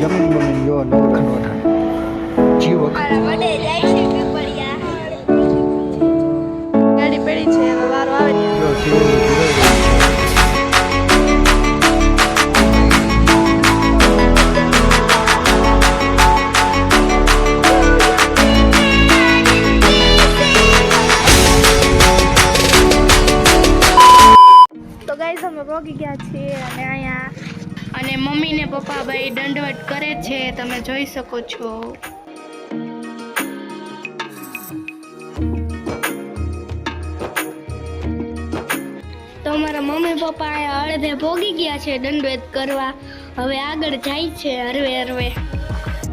જમીન બમીન જો નવખન વખાણ જીવ ગાડી પડી છે હવે વારો આવે અમે ભોગી ગયા છીએ અને અહીંયા અને મમ્મી ને પપ્પા ભાઈ દંડવટ કરે છે, તમે જોઈ શકો છો. તો મારા મમ્મી પપ્પા અડધે ભોગી ગયા છે દંડવેદ કરવા. હવે આગળ જાય છે હરવે હરવે.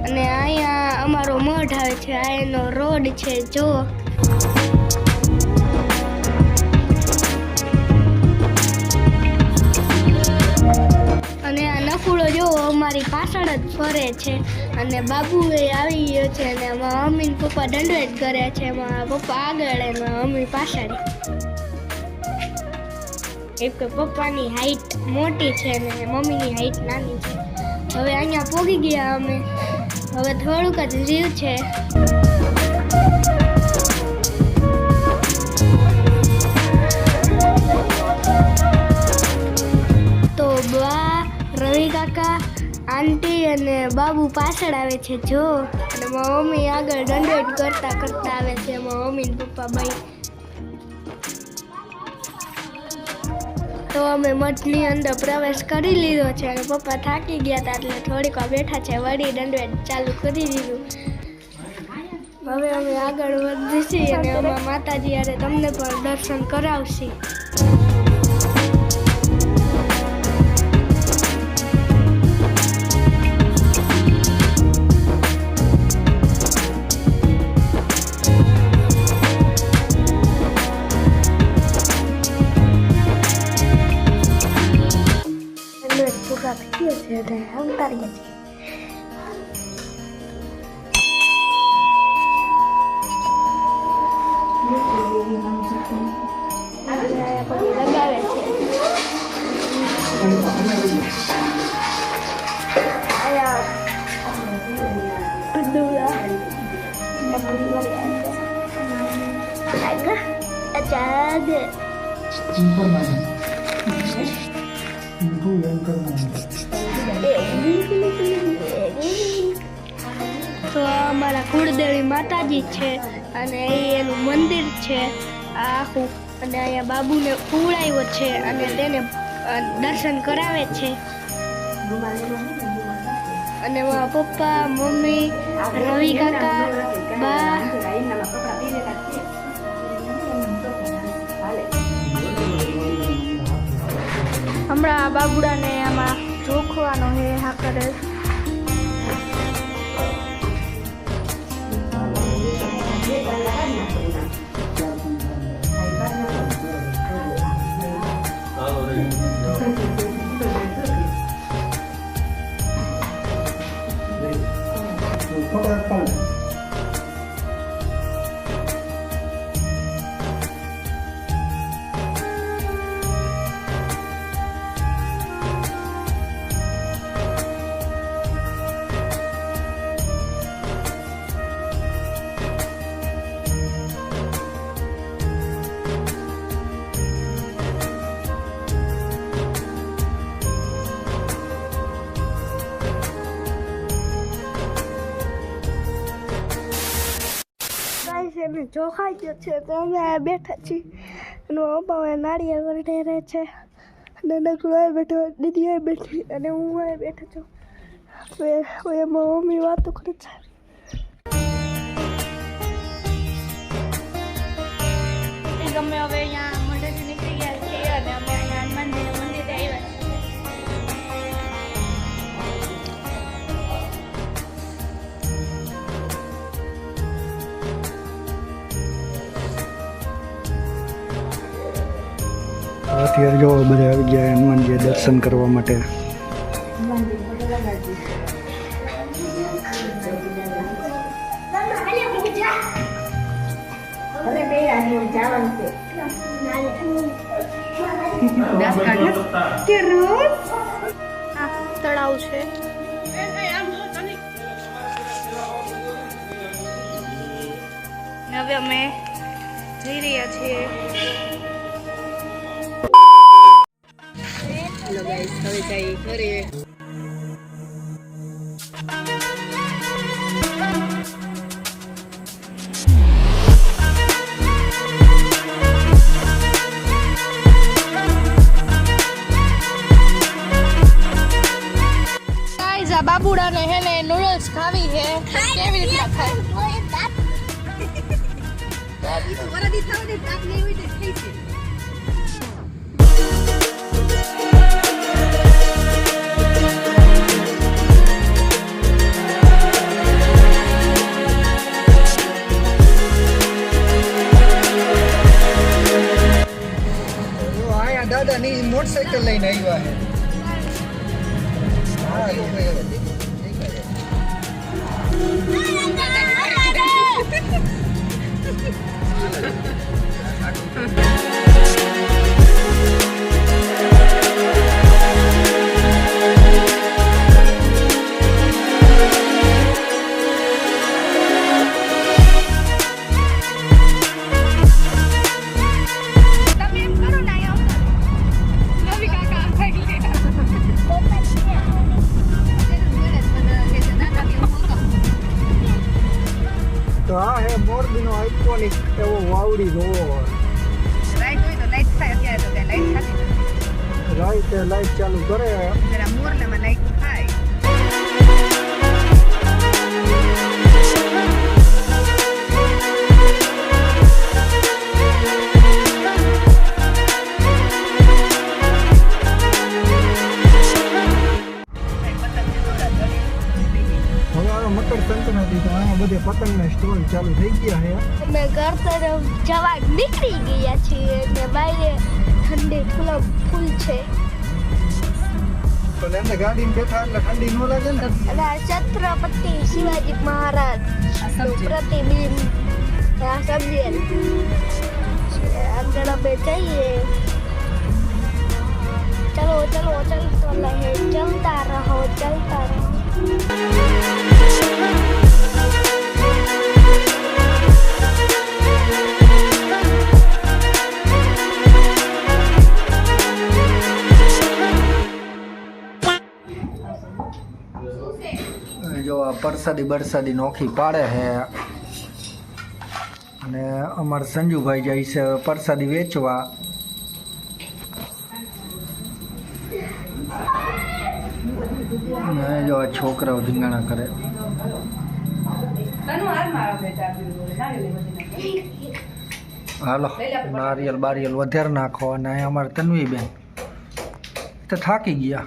અને અહીંયા અમારો મઠ આવે છે, આ એનો રોડ છે, જો. અને જોવો અમારી પાછળ જ ફરે છે અને બાબુ આવી ગયો છે અને એમાં મમ્મી પપ્પા પપ્પા દંડવેટ કરે છે. એમાં પપ્પા આગળ અને મમ્મી પાછળ. એક કે પપ્પાની હાઈટ મોટી છે અને મમ્મીની હાઈટ નાની છે. હવે અહીંયા પોગી ગયા અમે. હવે થોડુંક જ રહ્યું છે. આંટી અને બાબુ પાછળ આવે છે, જો. અને મમ્મી આગળ દંડેટ કરતા કરતા આવે છે, મારા મમ્મી પપ્પા ભાઈ તો અમે મઠની અંદર પ્રવેશ કરી લીધો છે અને પપ્પા થાકી ગયા હતા એટલે થોડીક વાર બેઠા છે, વળી દંડવેટ ચાલુ કરી દીધું. હવે અમે આગળ વધીશું અને અમારા માતાજી યારે તમને પણ દર્શન કરાવશે. થઈ ગયો છે એટલે ઉતારીએ છીએ અને પછી લગાવે તો અમારા કુળદેવી માતાજી છે અને એ એનું મંદિર છે આખું. અને અહીંયા બાબુને કુવડાવ્યો છે અને તેને દર્શન કરાવે છે. અને મારા પપ્પા, મમ્મી, રવિ કાકા, બા. હમણાં બાબુડાને આમાં જોખવાનો હે હા કરે ગાઈસ એને જોખાઈ ગયો છે, તો અમે બેઠા છીએ. અને હવે નાળિયેર વરડે રહે છે. અને નકરો આ બેઠો દીદી બેઠી, અને હું બેઠો છું. એમાં મમ્મી વાતો કરે છે. ગમે હવે અહીંયા અત્યારે જો બધા આવી ગયા હનુમાનજી દર્શન કરવા માટે તળાવ છે હવે અમે જઈ રહ્યા છીએ Guys, a babu da na hene noodles kavi he. Kavi. What are these? How are these? How are these? How? Vavdi જોવો લાઈટ હોય તો લાઈટ થાય અત્યારે તો કઈ લાઈટ થતી રાઈટ લાઈટ ચાલુ કરે જરા મોરલામાં લાઈટ થાય મકર સંક્રાંતિ તો અહીંયા બધે પતંગના સ્ટોલ ચાલુ થઈ ગયા છે અમે ઘર તરફ જવા નીકળી ગયા છીએ ને બારે ઠંડી ફૂલ ફૂલ છે. પણ એમને ગાડીમાં બેઠા એટલે ઠંડી ન લાગે ને. અને છત્રપતિ શિવાજી મહારાજ પ્રતિબિંબ. આ સમજે આગળ અમે જઈએ. ચલો ચલો ચલતો રહે ચલતા રહો. આ પરસાદી બરસાદી નોખી પાડે છે અને અમાર સંજુભાઈ જાય છે પરસાદી વેચવા. જો આ છોકરાઓ ધીંગાણા કરે. હાલો નારિયેલ બારિયેલ વધારે નાખો અને અમારે તન્વી બેન તો થાકી ગયા.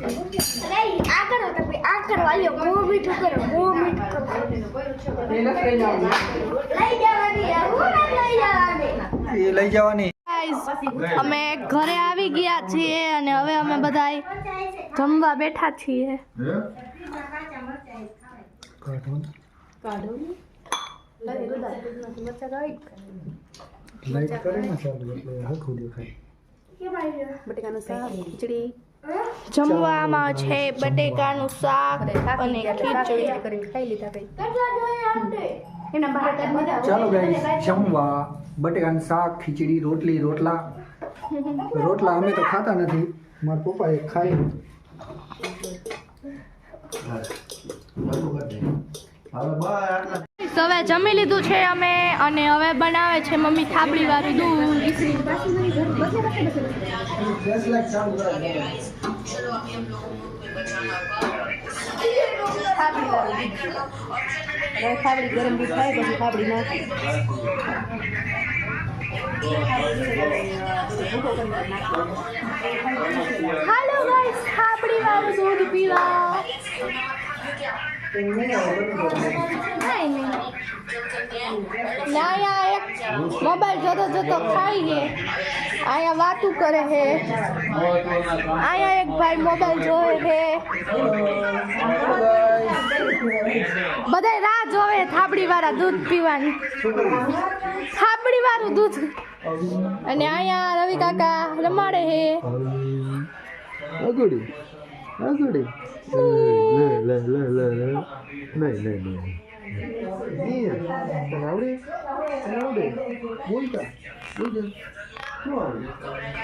લઈ જવાની. અમે ઘરે આવી ગયા છીએ અને હવે અમે બધા જમવા બેઠા છીએ. લાઈટ કરે ને સારું એટલે હરખું દેખાય. બટેકાનું શાક ખીચડી. જમવામાં છે બટેકાનું શાક અને ખીચડી. ચાલો ગાઈસ જમવા બટેકાનું શાક ખીચડી રોટલી રોટલા. રોટલા અમે તો ખાતા નથી. મારા પપ્પા એ તો હવે જમી લીધું છે અમે અને હવે બનાવે છે મમ્મી થાબડી વાળું દૂધ. હાલો ગાઈસ થાપડી વાળું દૂધ પીવા. ના એક મોબાઈલ જોતો જોતો ખાઈ છે અહીંયા વાતું કરે છે અહીંયા એક ભાઈ મોબાઈલ જોવે છે બધા રાહ જોવે થાબડી વાળા દૂધ પીવાની. થાબડી વાળું દૂધ. અને અહીંયા રવિ કાકા રમાડે છે અગડી અગડી લે લે લે લે. નહીં નહીં નહીં. તને આવડે? તને આવડે? બોલતા. બોલજે.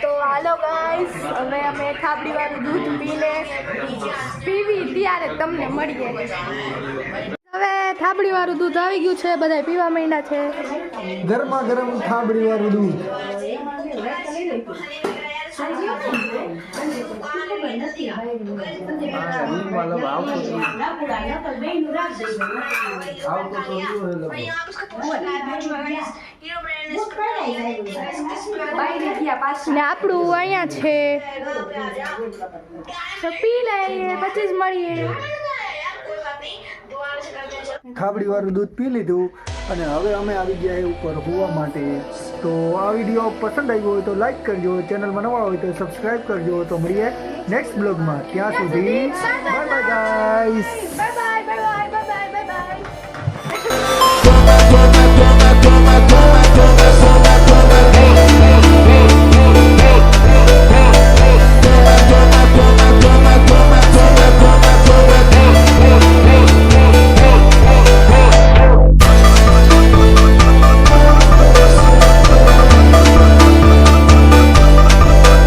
તો હાલો ગાઈસ હવે અમે ખાબડીવાળું દૂધ પીને પીવી ત્યારે તમને મળીએ. હવે થાબડીવાળું દૂધ આવી ગયું છે બધા પીવા માંડ્યા છે. ગરમા ગરમ થાબડીવાળું દૂધ. ને આપણું અહીંયા છે તો પી લઈએ પછી જ મળીએ થાબડી વાળું દૂધ પી લીધું અને હવે અમે આવી ગયા એ ઉપર હોવા માટે. તો આ વીડિયો પસંદ આવ્યો હોય તો લાઈક કરજો ચેનલમાં નવા હોય તો સબસ્ક્રાઈબ કરજો. તો મળીએ નેક્સ્ટ બ્લોગમાં ત્યાં સુધી બાય બાય ગાઈસ